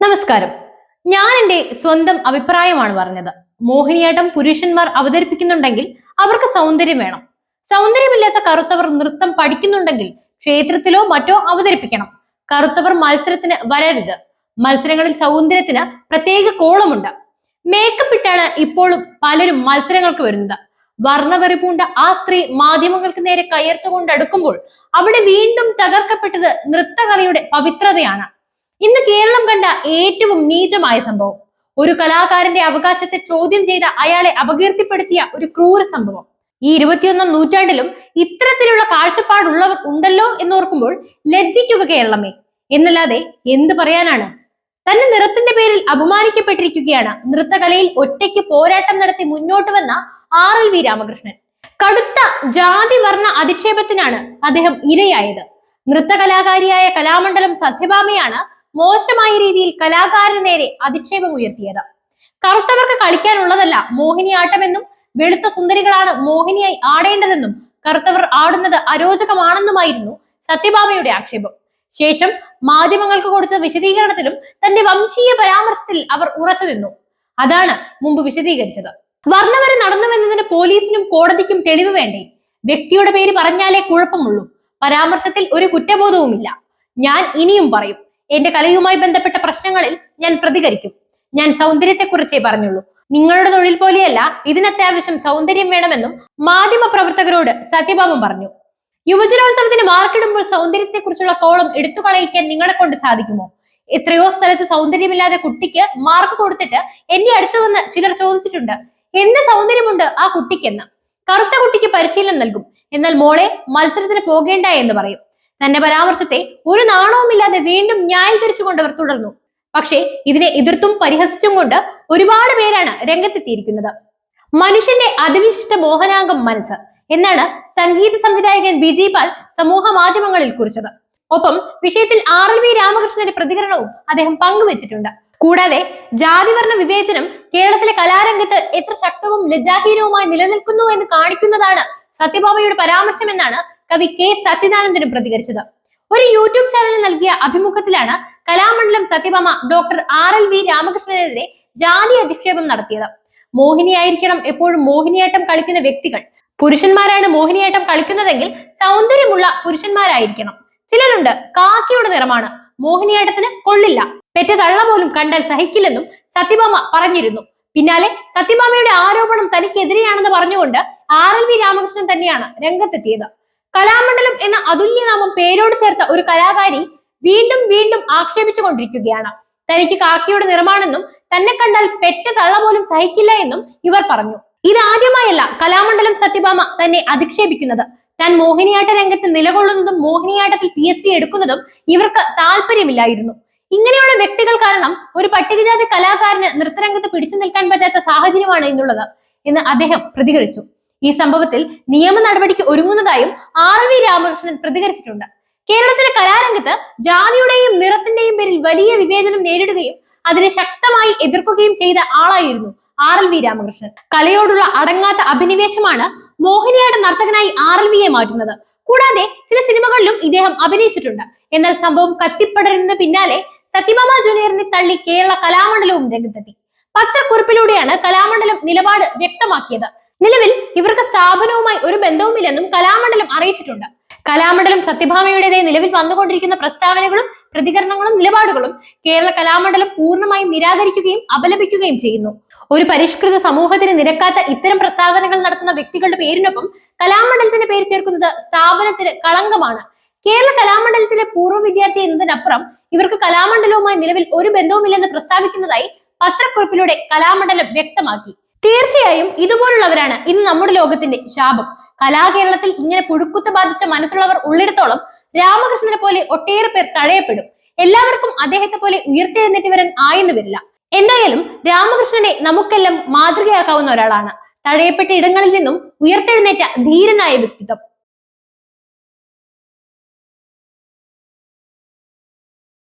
നമസ്കാരം. ഞാൻ എന്റെ സ്വന്തം അഭിപ്രായമാണ് പറഞ്ഞത്. മോഹിനിയാട്ടം പുരുഷന്മാർ അവതരിപ്പിക്കുന്നുണ്ടെങ്കിൽ അവർക്ക് സൗന്ദര്യം വേണം. സൗന്ദര്യമില്ലാത്ത കറുത്തവർ നൃത്തം പഠിക്കുന്നുണ്ടെങ്കിൽ ക്ഷേത്രത്തിലോ മറ്റോ അവതരിപ്പിക്കണം. കറുത്തവർ മത്സരത്തിന് വരരുത്. മത്സരങ്ങളിൽ സൗന്ദര്യത്തിന് പ്രത്യേക കോളമുണ്ട്. മേക്കപ്പ് ഇട്ടാണ് ഇപ്പോഴും പലരും മത്സരങ്ങൾക്ക് വരുന്നത്. വർണവെറി പൂണ്ട ആ സ്ത്രീ മാധ്യമങ്ങൾക്ക് നേരെ കയർത്തുകൊണ്ട് അടുക്കുമ്പോൾ അവിടെ വീണ്ടും തകർക്കപ്പെട്ടത് നൃത്തകലയുടെ പവിത്രതയാണ്. ഇന്ന് കേരളം കണ്ട ഏറ്റവും നീചമായ സംഭവം. ഒരു കലാകാരന്റെ അവകാശത്തെ ചോദ്യം ചെയ്ത അയാളെ അപകീർത്തിപ്പെടുത്തിയ ഒരു ക്രൂര സംഭവം. ഈ ഇരുപത്തിയൊന്നാം നൂറ്റാണ്ടിലും ഇത്തരത്തിലുള്ള കാഴ്ചപ്പാടുള്ളവർ ഉണ്ടല്ലോ എന്നോർക്കുമ്പോൾ ലജ്ജിക്കുക കേരളമേ. എന്നല്ലാതെ എന്ത് പറയാനാണ്? തന്റെ നിറത്തിന്റെ പേരിൽ അപമാനിക്കപ്പെട്ടിരിക്കുകയാണ് നൃത്തകലയിൽ ഒറ്റയ്ക്ക് പോരാട്ടം നടത്തി മുന്നോട്ട് വന്ന ആർ എൽ വി രാമകൃഷ്ണൻ. കടുത്ത ജാതി വർണ അധിക്ഷേപത്തിനാണ് അദ്ദേഹം ഇരയായത്. നൃത്തകലാകാരിയായ കലാമണ്ഡലം സത്യഭാമയാണ് മോശമായ രീതിയിൽ കലാകാരന് നേരെ അധിക്ഷേപം ഉയർത്തിയത്. കറുത്തവർക്ക് കളിക്കാനുള്ളതല്ല മോഹിനിയാട്ടമെന്നും വെളുത്ത സുന്ദരികളാണ് മോഹിനിയായി ആടേണ്ടതെന്നും കറുത്തവർ ആടുന്നത് അരോചകമാണെന്നുമായിരുന്നു സത്യഭാമയുടെ ആക്ഷേപം. ശേഷം മാധ്യമങ്ങൾക്ക് കൊടുത്ത വിശദീകരണത്തിലും തന്റെ വംശീയ പരാമർശത്തിൽ അവർ ഉറച്ചു നിന്നു. അതാണ് മുമ്പ് വിശദീകരിച്ചത്. വർണവരെ നടന്നുവെന്നതിന് പോലീസിനും കോടതിക്കും തെളിവ് വേണ്ടേ? വ്യക്തിയുടെ പേര് പറഞ്ഞാലേ കുഴപ്പമുള്ളൂ. പരാമർശത്തിൽ ഒരു കുറ്റബോധവുമില്ല. ഞാൻ ഇനിയും പറയും. എന്റെ കലയുമായി ബന്ധപ്പെട്ട പ്രശ്നങ്ങളിൽ ഞാൻ പ്രതികരിക്കും. ഞാൻ സൗന്ദര്യത്തെക്കുറിച്ചേ പറഞ്ഞുള്ളൂ. നിങ്ങളുടെ തൊഴിൽ പോലെയല്ല ഇതിനത്യാവശ്യം സൗന്ദര്യം വേണമെന്നും മാധ്യമ പ്രവർത്തകരോട് സത്യഭാമം പറഞ്ഞു. യുവജനോത്സവത്തിന് മാർക്കിടുമ്പോൾ സൗന്ദര്യത്തെക്കുറിച്ചുള്ള കോളം എടുത്തു കളയിക്കാൻ നിങ്ങളെ കൊണ്ട് സാധിക്കുമോ? എത്രയോ സ്ഥലത്ത് സൗന്ദര്യമില്ലാതെ കുട്ടിക്ക് മാർക്ക് കൊടുത്തിട്ട് എന്റെ അടുത്ത് വന്ന് ചിലർ ചോദിച്ചിട്ടുണ്ട് എന്ത് സൗന്ദര്യമുണ്ട് ആ കുട്ടിക്കെന്ന്. കറുത്ത കുട്ടിക്ക് പരിശീലനം നൽകും. എന്നാൽ മോളെ മത്സരത്തിന് പോകേണ്ട എന്ന് പറയും. തന്റെ പരാമർശത്തെ ഒരു നാണവുമില്ലാതെ വീണ്ടും ന്യായീകരിച്ചു കൊണ്ടവർ തുടർന്നു. പക്ഷേ ഇതിനെ എതിർത്തും പരിഹസിച്ചും കൊണ്ട് ഒരുപാട് പേരാണ് രംഗത്തെത്തിയിരിക്കുന്നത്. മനുഷ്യന്റെ അതിവിശിഷ്ട മോഹനാംഗം മനസ്സ് എന്നാണ് സംഗീത സംവിധായകൻ ബിജി പാൽ സമൂഹ മാധ്യമങ്ങളിൽ കുറിച്ചത്. ഒപ്പം വിഷയത്തിൽ ആർ എൽ വി രാമകൃഷ്ണന്റെ പ്രതികരണവും അദ്ദേഹം പങ്കുവച്ചിട്ടുണ്ട്. കൂടാതെ ജാതിവർണ വിവേചനം കേരളത്തിലെ കലാരംഗത്ത് എത്ര ശക്തവും ലജ്ജാഹീനവുമായി നിലനിൽക്കുന്നു എന്ന് കാണിക്കുന്നതാണ് സത്യഭാമയുടെ പരാമർശമെന്നാണ് കവി കെ സച്ചിദാനന്ദനും പ്രതികരിച്ചത്. ഒരു യൂട്യൂബ് ചാനലിൽ നൽകിയ അഭിമുഖത്തിലാണ് Kalamandalam Sathyabhama doctor R L V രാമകൃഷ്ണനെതിരെ ജാതി അധിക്ഷേപം നടത്തിയത്. മോഹിനിയായിരിക്കണം എപ്പോഴും മോഹിനിയാട്ടം കളിക്കുന്ന വ്യക്തികൾ. പുരുഷന്മാരാണ് മോഹിനിയാട്ടം കളിക്കുന്നതെങ്കിൽ സൗന്ദര്യമുള്ള പുരുഷന്മാരായിരിക്കണം. ചിലരുണ്ട് കാക്കിയുടെ നിറമാണ്. മോഹിനിയാട്ടത്തിന് കൊള്ളില്ല. പെറ്റ തള്ള പോലും കണ്ടാൽ സഹിക്കില്ലെന്നും സത്യഭാമ പറഞ്ഞിരുന്നു. പിന്നാലെ സത്യഭാമയുടെ ആരോപണം തനിക്കെതിരെയാണെന്ന് പറഞ്ഞുകൊണ്ട് ആർ എൽ വി രാമകൃഷ്ണൻ തന്നെയാണ് രംഗത്തെത്തിയത്. കലാമണ്ഡലം എന്ന അതുല്യനാമം പേരോട് ചേർത്ത ഒരു കലാകാരി വീണ്ടും വീണ്ടും ആക്ഷേപിച്ചു കൊണ്ടിരിക്കുകയാണ് തനിക്ക് കാക്കിയുടെ നിറമാണെന്നും തന്നെ കണ്ടാൽ പെറ്റ തള്ള പോലും സഹിക്കില്ല എന്നും ഇവർ പറഞ്ഞു. ഇതാദ്യമായല്ല കലാമണ്ഡലം സത്യഭാമ തന്നെ അധിക്ഷേപിക്കുന്നത്. താൻ മോഹിനിയാട്ട രംഗത്ത് നിലകൊള്ളുന്നതും മോഹിനിയാട്ടത്തിൽ പി എച്ച് ഡി എടുക്കുന്നതും ഇവർക്ക് താല്പര്യമില്ലായിരുന്നു ഇങ്ങനെയുള്ള വ്യക്തികൾ കാരണം ഒരു പട്ടികജാതി കലാകാരന് നൃത്തരംഗത്ത് പിടിച്ചു നിൽക്കാൻ പറ്റാത്ത സാഹചര്യമാണ് ഇന്നുള്ളത് എന്ന് അദ്ദേഹം പ്രതികരിച്ചു. ഈ സംഭവത്തിൽ നിയമ നടപടിക്ക് ഒരുങ്ങുന്നതായും ആർ വി രാമകൃഷ്ണൻ പ്രതികരിച്ചിട്ടുണ്ട്. കേരളത്തിലെ കലാരംഗത്ത് ജാതിയുടെയും നിറത്തിന്റെയും പേരിൽ വലിയ വിവേചനം നേരിടുകയും അതിനെ ശക്തമായി എതിർക്കുകയും ചെയ്ത ആളായിരുന്നു ആർ എൽ വി രാമകൃഷ്ണൻ. കലയോടുള്ള അടങ്ങാത്ത അഭിനിവേശമാണ് മോഹിനിയാട്ട നർത്തകനായി ആർ എൽ വിയെ മാറ്റുന്നത്. കൂടാതെ ചില സിനിമകളിലും ഇദ്ദേഹം അഭിനയിച്ചിട്ടുണ്ട്. എന്നാൽ സംഭവം കത്തിപ്പടരുന്ന പിന്നാലെ സത്യഭാമ ജൂനിയറിനെ തള്ളി കേരള കലാമണ്ഡലവും രംഗത്തെത്തി. പത്രക്കുറിപ്പിലൂടെയാണ് കലാമണ്ഡലം നിലപാട് വ്യക്തമാക്കിയത്. നിലവിൽ ഇവർക്ക് സ്ഥാപനവുമായി ഒരു ബന്ധവുമില്ലെന്നും കലാമണ്ഡലം അറിയിച്ചിട്ടുണ്ട്. കലാമണ്ഡലം സത്യഭാമയുടേതായി നിലവിൽ വന്നുകൊണ്ടിരിക്കുന്ന പ്രസ്താവനകളും പ്രതികരണങ്ങളും നിലപാടുകളും കേരള കലാമണ്ഡലം പൂർണമായും നിരാകരിക്കുകയും അപലപിക്കുകയും ചെയ്യുന്നു. ഒരു പരിഷ്കൃത സമൂഹത്തിന് നിരക്കാത്ത ഇത്തരം പ്രസ്താവനകൾ നടത്തുന്ന വ്യക്തികളുടെ പേരിനൊപ്പം കലാമണ്ഡലത്തിന്റെ പേര് ചേർക്കുന്നത് സ്ഥാപനത്തിന് കളങ്കമാണ്. കേരള കലാമണ്ഡലത്തിലെ പൂർവ വിദ്യാർത്ഥി എന്നതിനപ്പുറം ഇവർക്ക് കലാമണ്ഡലവുമായി നിലവിൽ ഒരു ബന്ധവുമില്ലെന്ന് പ്രസ്താവിക്കുന്നതായി പത്രക്കുറിപ്പിലൂടെ കലാമണ്ഡലം വ്യക്തമാക്കി. തീർച്ചയായും ഇതുപോലുള്ളവരാണ് ഇന്ന് നമ്മുടെ ലോകത്തിന്റെ ശാപം. കലാകേരളത്തിൽ ഇങ്ങനെ പുഴുക്കുത്ത് ബാധിച്ച മനസ്സുള്ളവർ ഉള്ളിടത്തോളം രാമകൃഷ്ണനെ പോലെ ഒട്ടേറെ പേർ തഴയപ്പെടും. എല്ലാവർക്കും അദ്ദേഹത്തെ പോലെ ഉയർത്തെഴുന്നേറ്റ് വരാൻ ആയെന്ന് വരില്ല. എന്തായാലും രാമകൃഷ്ണനെ നമുക്കെല്ലാം മാതൃകയാക്കാവുന്ന ഒരാളാണ്. തഴയപ്പെട്ട ഇടങ്ങളിൽ നിന്നും ഉയർത്തെഴുന്നേറ്റ ധീരനായ വ്യക്തിത്വം.